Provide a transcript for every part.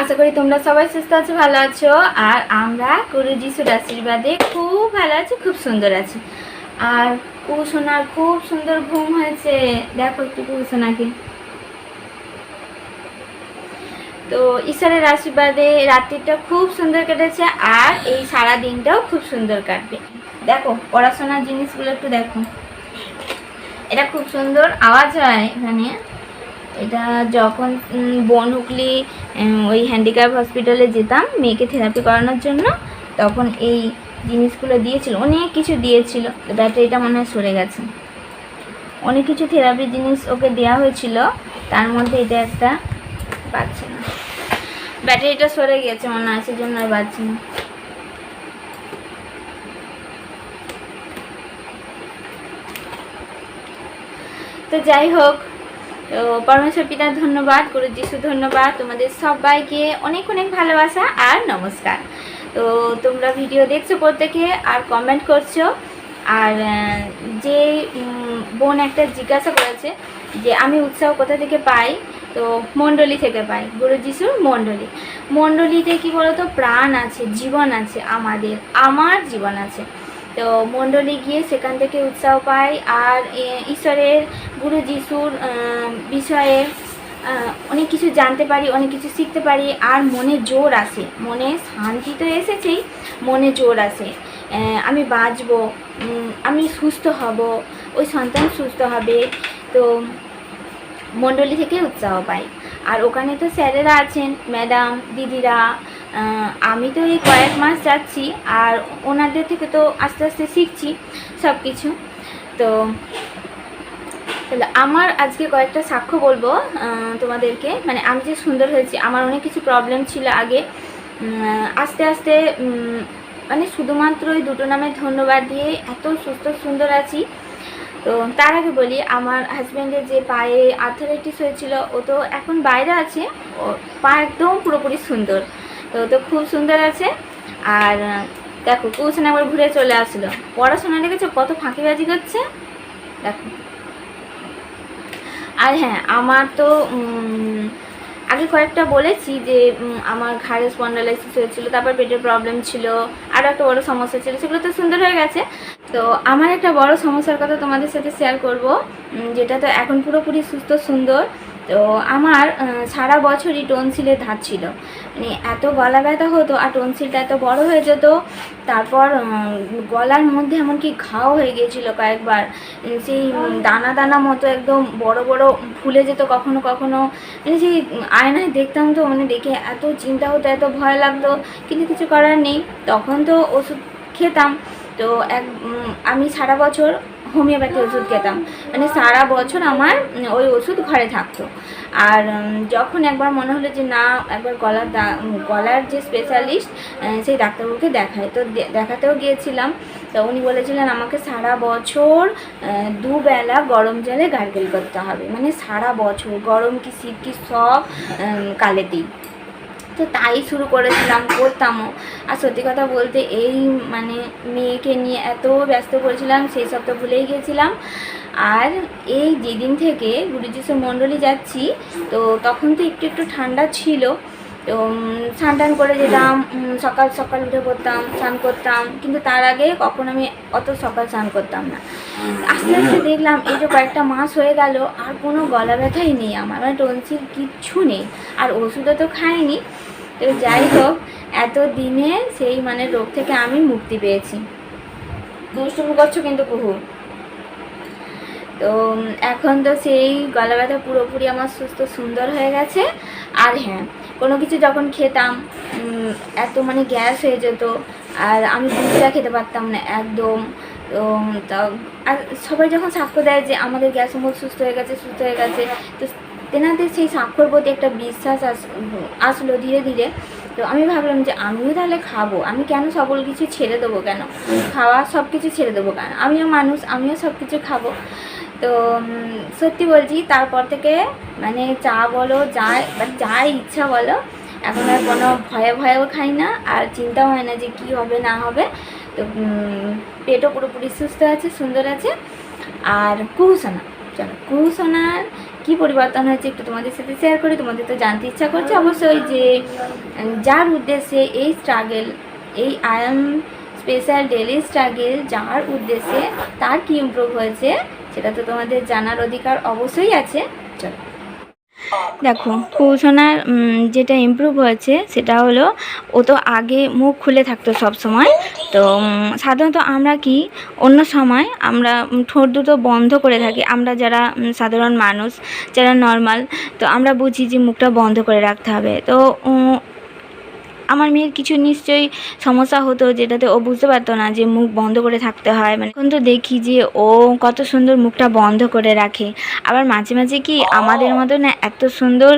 আশা করি তোমরা সবাই সুস্থ আছো, ভালো আছো। আর আমরা গুরু যিশুর আশীর্বাদে খুব ভালো আছি, খুব সুন্দর আছি। আর কুসোনার খুব সুন্দর ঘুম হয়েছে। দেখো একটু কুসোনাকে তো ঈশ্বরের আশীর্বাদে রাত্রিটা খুব সুন্দর কেটেছে আর এই সারা দিনটাও খুব সুন্দর কাটবে। দেখো, পড়াশোনার জিনিসগুলো একটু দেখো। এটা খুব সুন্দর আওয়াজ হয় এখানে। এটা যখন বনহুগলি ওই হ্যান্ডিক্যাপ হসপিটালে যেতাম, মেয়েকে থেরাপি করানোর জন্য, তখন এই জিনিসগুলো দিয়েছিল, অনেক কিছু দিয়েছিল ব্যাটারিটা মনে হয় সরে গেছে। অনেক কিছু থেরাপি জিনিস ওকে দেওয়া হয়েছিল, তার মধ্যে এটা একটা পাচ্ছে না। ব্যাটারিটা সরে গেছে, মনে হয় সেজন্য আর বাজছে না। তো যাই হোক তো পরমেশ্বর পিতা ধন্যবাদ, গুরু যিশু ধন্যবাদ। তোমাদের সবাইকে অনেক অনেক ভালোবাসা আর নমস্কার। তো তোমরা ভিডিও দেখছ প্রত্যেকে আর কমেন্ট করছ। আর যে বোন একটা জিজ্ঞাসা করেছে যে আমি উৎসাহ কোথা থেকে পাই? তো মণ্ডলী থেকে পাই, গুরু যিশুর মণ্ডলী। মণ্ডলীতে কি বলতো? প্রাণ আছে, জীবন আছে আমাদের, আমার জীবন আছে। তো মণ্ডলী গিয়ে সেখান থেকে উৎসাহ পাই আর ঈশ্বরের গুরু যিশুর বিষয়ে অনেক কিছু জানতে পারি, অনেক কিছু শিখতে পারি, আর মনে জোর আসে। মনে শান্তি তো এসেছেই, মনে জোর আসে। আমি বাঁচবো আমি সুস্থ হব, ওই সন্তান সুস্থ হবে। তো মণ্ডলী থেকে উৎসাহ পাই আর ওখানে তো স্যারেরা আছেন, ম্যাডাম, দিদিরা আমি তো এই কয়েক মাস যাচ্ছি আর ওনাদের থেকে তো আস্তে আস্তে শিখছি সব কিছু তো তাহলে আমার আজকে কয়েকটা সাক্ষ্য বলব তোমাদেরকে। মানে আমি যে সুন্দর হয়েছি, আমার অনেক কিছু প্রবলেম ছিল আগে। আস্তে আস্তে মানে শুধুমাত্র ওই দুটো নামে ধন্যবাদ দিয়ে এত সুস্থ সুন্দর আছি। তো তার আগে বলি, আমার হাজব্যান্ডের যে পায়ে আর্থারাইটিস হয়েছিল, ও তো এখন বাইরে আছে, ও পা একদম পুরোপুরি সুন্দর। তো তো খুব সুন্দর আছে। আর দেখো কুসন একবার ঘুরে চলে আসলো। পড়াশোনা দেখেছ কত ফাঁকিবাজি করছে। দেখো। আর হ্যাঁ আমার তো আগে কয়েকটা বলেছি যে আমার ঘাড়ে স্পন্ডালাইসিস হয়েছিল, তারপর পেটের প্রবলেম ছিল আরও একটা বড় সমস্যা ছিল, সেগুলো তো সুন্দর হয়ে গেছে। তো আমার একটা বড় সমস্যার কথা তোমাদের সাথে শেয়ার করব যেটা তো এখন পুরোপুরি সুস্থ, সুন্দর। তো আমার সারা বছরই টনসিলের ধার ছিল। মানে এত গলা ব্যথা হতো আর টনসিলটা এত বড় হয়ে যেত, তারপর গলার মধ্যে এমনকি ঘাও হয়ে গিয়েছিল কয়েকবার। সেই দানা দানা মতো একদম বড় বড় ফুলে যেত কখনো কখনো। মানে সেই আয়নায় দেখতাম তো মানে দেখে এত চিন্তা হতো, এত ভয় লাগতো, কিন্তু কিছু করার নেই। তখন তো ওষুধ খেতাম। তো এক আমি সারা বছর হোমিওপ্যাথি ওষুধ খেতাম। মানে সারা বছর আমার ওই ওষুধ ঘরে থাকতো। আর যখন একবার মনে হলো যে না, একবার গলার গলার যে স্পেশালিস্ট সেই ডাক্তারবাবুকে দেখায়। তো দেখাতেও গিয়েছিলাম। তো উনি বলেছিলেন, আমাকে সারা বছর দুবেলা গরম জলে গার্গেল করতে হবে। মানে সারা বছর, গরম কি, শীত কি, সব কালেতেই। তো তাই শুরু করেছিলাম, করতামও। আর সত্যি কথা বলতে এই মানে মেয়েকে নিয়ে এত ব্যস্ত করেছিলাম সেই সব তো ভুলেই গেছিলাম। আর এই যেদিন থেকে গুরুজিসু মণ্ডলী যাচ্ছি, তো তখন তো একটু একটু ঠান্ডা ছিল তো স্নান টান করে যেতাম সকাল সকাল উঠে পড়তাম, স্নান করতাম। কিন্তু তার আগে কখন আমি অত সকাল স্নান করতাম না। আস্তে আস্তে দেখলাম এই যে কয়েকটা মাস হয়ে গেল, আর কোনো গলা ব্যথাই নেই আমার মানে টনসিল কিচ্ছু নেই। আর ওষুধও তো খাইনি। তো যাই হোক এত দিনে সেই মানে রোগ থেকে আমি মুক্তি পেয়েছি। দুষ্টুমি করছ কিন্তু কুহু। তো এখন তো সেই গলা ব্যথা পুরোপুরি আমার সুস্থ সুন্দর হয়ে গেছে। আর হ্যাঁ কোনো কিছু যখন খেতাম এত মানে গ্যাস হয়ে যেত, আর আমি দুধটা খেতে পারতাম না একদম। তো আর সবাই যখন সাক্ষ্য দেয় যে আমাদের গ্যাস অম্বল সুস্থ হয়ে গেছে, সুস্থ হয়ে গেছে, তো তেনাদের সেই স্বাক্ষর প্রতি একটা বিশ্বাস আস, আসলো ধীরে ধীরে। তো আমি ভাবলাম যে আমিও তাহলে খাব, আমি কেন সকল কিছু ছেড়ে দেবো কেন? খাওয়া সব কিছু ছেড়ে দেবো কেন? আমিও মানুষ, আমিও সব কিছু খাব। তো সত্যি বলছি, তারপর থেকে মানে চা বলো, যা যা ইচ্ছা বলো, এখন আর কোনো ভয়ে ভয়েও খাই না, আর চিন্তাও হয় না যে কি হবে, না হবে। তো পেটও পুরোপুরি সুস্থ আছে, সুন্দর আছে। আর কুহুসোনা চলো কুহুসোনার কী পরিবর্তন হয়েছে একটু তোমাদের সাথে শেয়ার করি, তোমাদের তো জানতে ইচ্ছা করছে। অবশ্যই যে যার উদ্দেশ্যে এই স্ট্রাগেল এই I M special daily struggle যার উদ্দেশ্যে তার কি ইমপ্রুভ হয়েছে, সেটা তো তোমাদের জানার অধিকার অবশ্যই আছে। চলো। দেখো কুসোনার যেটা ইমপ্রুভ হয়েছে, সেটা হলো ও তো আগে মুখ খুলে থাকতো সব সময়। তো সাধারণত আমরা কি, অন্য সময় আমরা ঠোঁট দুটো বন্ধ করে থাকি। আমরা যারা সাধারণ মানুষ, যারা নর্মাল তো আমরা বুঝি যে মুখটা বন্ধ করে রাখতে হবে। তো আমার মেয়ের কিছু নিশ্চয়ই সমস্যা হতো যেটাতে ও বুঝতে পারতো না যে মুখ বন্ধ করে থাকতে হয়। মানে এখন তো দেখি যে ও কত সুন্দর মুখটা বন্ধ করে রাখে। আবার মাঝে মাঝে কি আমাদের মতো না এত সুন্দর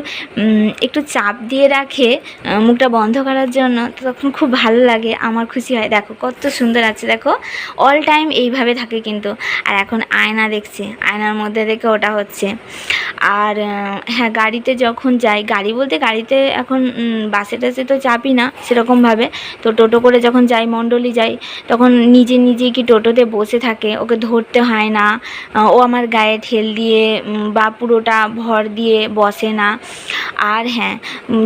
একটু চাপ দিয়ে রাখে মুখটা বন্ধ করার জন্য তখন খুব ভালো লাগে। আমার খুশি হয়। দেখো, কত সুন্দর আছে। দেখো অল টাইম এইভাবে থাকে কিন্তু। আর এখন আয়না দেখছে। আয়নার মধ্যে দেখে ওটা হচ্ছে। আর হ্যাঁ গাড়িতে যখন যাই, গাড়ি বলতে গাড়িতে এখন বাসে টাসে তো চাপি না। সেরকমভাবে তো টোটো করে যখন যাই, মণ্ডলী যাই, তখন নিজে নিজে কি টোটোতে বসে থাকে, ওকে ধরতে হয় না। ও আমার গায়ে ঠেল দিয়ে বা পুরোটা ভর দিয়ে বসে না। আর হ্যাঁ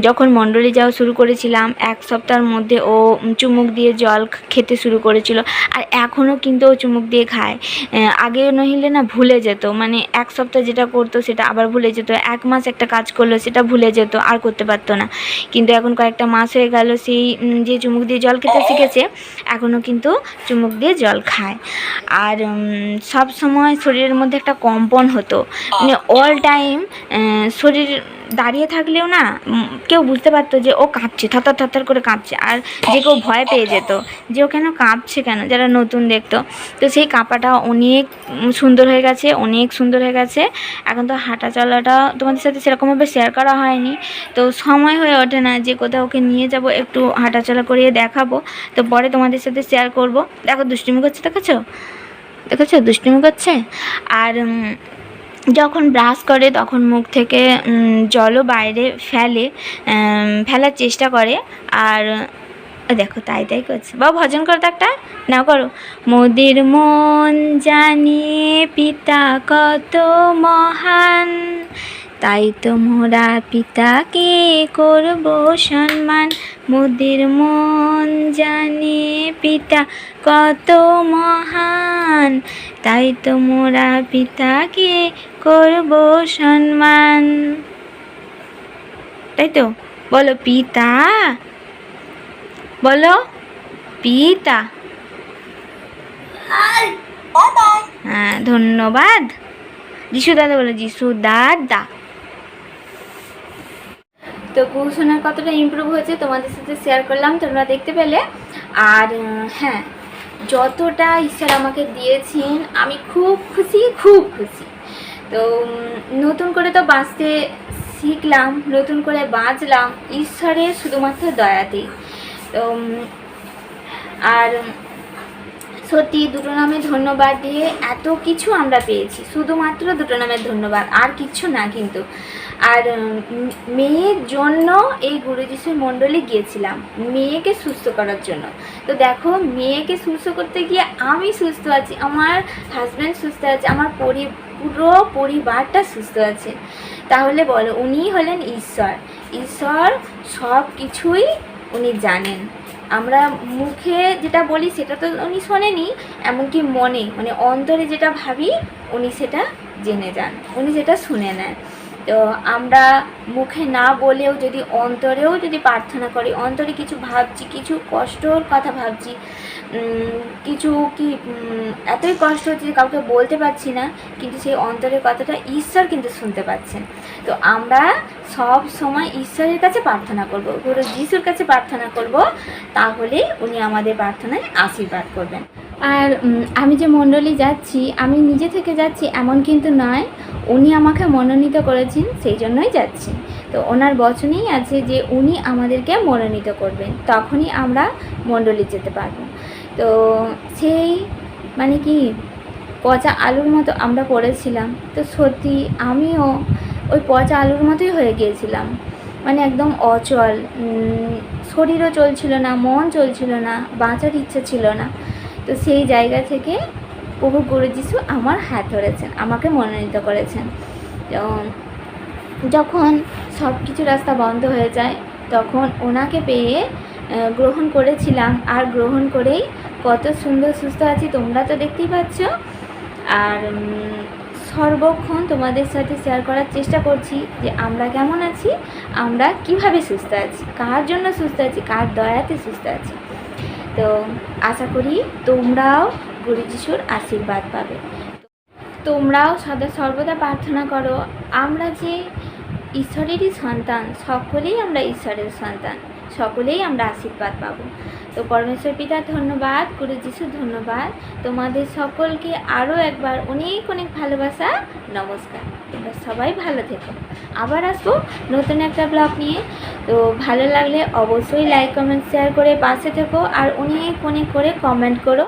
যখন মণ্ডলী যাওয়া শুরু করেছিলাম, এক সপ্তাহের মধ্যে ও চুমুক দিয়ে জল খেতে শুরু করেছিল। আর এখনও কিন্তু ও চুমুক দিয়ে খায়। আগে নহিলে না ভুলে যেত। মানে এক সপ্তাহ যেটা করতো সেটা আবার ভুলে যেত। এক মাস একটা কাজ করল সেটা ভুলে যেত, আর করতে পারতো না। কিন্তু এখন কয়েকটা মাস হয়ে গেল সেই যে চুমুক দিয়ে জল খেতে শিখেছে, এখনও কিন্তু চুমুক দিয়ে জল খায়। আর সব সময় শরীরের মধ্যে একটা কম্পন হতো। মানে অল টাইম শরীর দাঁড়িয়ে থাকলেও না কেউ বুঝতে পারতো যে ও কাঁপছে থরথর থরথর করে কাঁপছে। আর যে কেউ ভয় পেয়ে যেত, যে ও কেন কাঁপছে কেন, যারা নতুন দেখতো। তো সেই কাঁপাটা অনেক সুন্দর হয়ে গেছে, অনেক সুন্দর হয়ে গেছে। এখন তো হাঁটা চলাটা তোমাদের সাথে সেরকমভাবে শেয়ার করা হয়নি। তো সময় হয়ে ওঠে না যে কোথাও ওকে নিয়ে যাব, একটু হাঁটাচলা করিয়ে দেখাবো। তো পরে তোমাদের সাথে শেয়ার করব। দেখো, দুষ্টুমি করছে, দেখেছ? দেখেছ? দুষ্টুমি করছে? আর যখন ব্রাশ করে, তখন মুখ থেকে জলও বাইরে ফেলে ফেলার চেষ্টা করে। আর, দেখো, তাই তাই করছে। বা ভজন করো তো একটা। না করো। মোদের মন জানিয়ে, পিতা কত মহান। তাই তো মোরা পিতাকে করব সম্মান। মোদের মন জানে পিতা কত মহান। তাই তো মোরা পিতাকে করব সম্মান। তাই তো? বলো পিতা? বলো পিতা? হ্যাঁ ধন্যবাদ। যিশু দাদা বলো যিশু দাদা। তো কুশনের কতটা ইমপ্রুভ হয়েছে তোমাদের সাথে শেয়ার করলাম, তোমরা দেখতে পেলে। আর হ্যাঁ যতটা ঈশ্বর আমাকে দিয়েছেন, আমি খুব খুশি খুব খুশি। তো নতুন করে তো বাঁচতে শিখলাম, নতুন করে বাঁচলাম, ঈশ্বরের শুধুমাত্র দয়াতেই। তো আর, সত্যি দুটো নামে ধন্যবাদ দিয়ে এত কিছু আমরা পেয়েছি, শুধুমাত্র দুটো নামের ধন্যবাদ, আর কিচ্ছু না কিন্তু। আর মেয়ের জন্য এই গুরু মণ্ডলে গিয়েছিলাম, মেয়েকে সুস্থ করার জন্য। তো দেখো, মেয়েকে সুস্থ করতে গিয়ে আমি সুস্থ আছি, আমার হাজব্যান্ড সুস্থ আছে, আমার পরি, পুরো পরিবারটা সুস্থ আছে। তাহলে বলো, উনি হলেন ঈশ্বর। ঈশ্বর সব কিছুই উনি জানেন। আমরা মুখে যেটা বলি, সেটা তো উনি শোনেনি, এমনকি মনে মানে অন্তরে যেটা ভাবি, উনি সেটা জেনে যান, উনি সেটা শুনে নেন। তো আমরা মুখে না বলেও যদি অন্তরেও যদি প্রার্থনা করি, অন্তরে কিছু ভাবছি, কিছু কষ্টর কথা ভাবছি কিছু কি এতই কষ্ট হচ্ছে কাউকে বলতে পারছি না, কিন্তু সেই অন্তরের কথাটা ঈশ্বর কিন্তু শুনতে পাচ্ছেন। তো আমরা সব সময় ঈশ্বরের কাছে প্রার্থনা করব, গুরু যিশুর কাছে প্রার্থনা করব, তাহলে উনি আমাদের প্রার্থনায় আশীর্বাদ করবেন। আর আমি যে মণ্ডলী যাচ্ছি, আমি নিজে থেকে যাচ্ছি এমন কিন্তু নয় উনি আমাকে মনোনীত করেছেন, সেই জন্যই যাচ্ছি। তো ওনার বচনেই আছে যে উনি আমাদেরকে মনোনীত করবেন, তখনই আমরা মণ্ডলী যেতে পারব। তো সেই মানে কি, পচা আলুর মতো আমরা পড়েছিলাম। তো সত্যি আমিও ওই পচা আলুর মতোই হয়ে গিয়েছিলাম। মানে একদম অচল শরীরও চলছিল না, মন চলছিল না, বাঁচার ইচ্ছা ছিল না। তো সেই জায়গা থেকে প্রভু গুরু যিশু আমার হাত ধরেছেন, আমাকে মনোনীত করেছেন। যখন সব কিছু রাস্তা বন্ধ হয়ে যায়, তখন ওনাকে পেয়ে গ্রহণ করেছিলাম। আর গ্রহণ করেই কত সুন্দর সুস্থ আছি, তোমরা তো দেখতেই পাচ্ছ। আর সর্বক্ষণ তোমাদের সাথে শেয়ার করার চেষ্টা করছি যে আমরা কেমন আছি, আমরা কীভাবে সুস্থ আছি, কার জন্য সুস্থ আছি, কার দয়াতে সুস্থ আছি। তো, আশা করি তোমরাও গুরু যিশুর আশীর্বাদ পাবে। তোমরাও সদা সর্বদা প্রার্থনা করো, আমরা যে ঈশ্বরেরই সন্তান, সকলেই আমরা ঈশ্বরের সন্তান, সকলেই আমরা আশীর্বাদ পাবো। তো পরমেশ্বর পিতার ধন্যবাদ, গুরু যিশুর ধন্যবাদ। তোমাদের সকলকে আরও একবার অনেক অনেক ভালোবাসা, নমস্কার। তোমরা সবাই ভালো থেকো। আবার আসব নতুন একটা ব্লগ নিয়ে। তো ভালো লাগলে অবশ্যই লাইক, কমেন্ট, শেয়ার করে পাশে থেকো। আর অনেক অনেক করে কমেন্ট করো।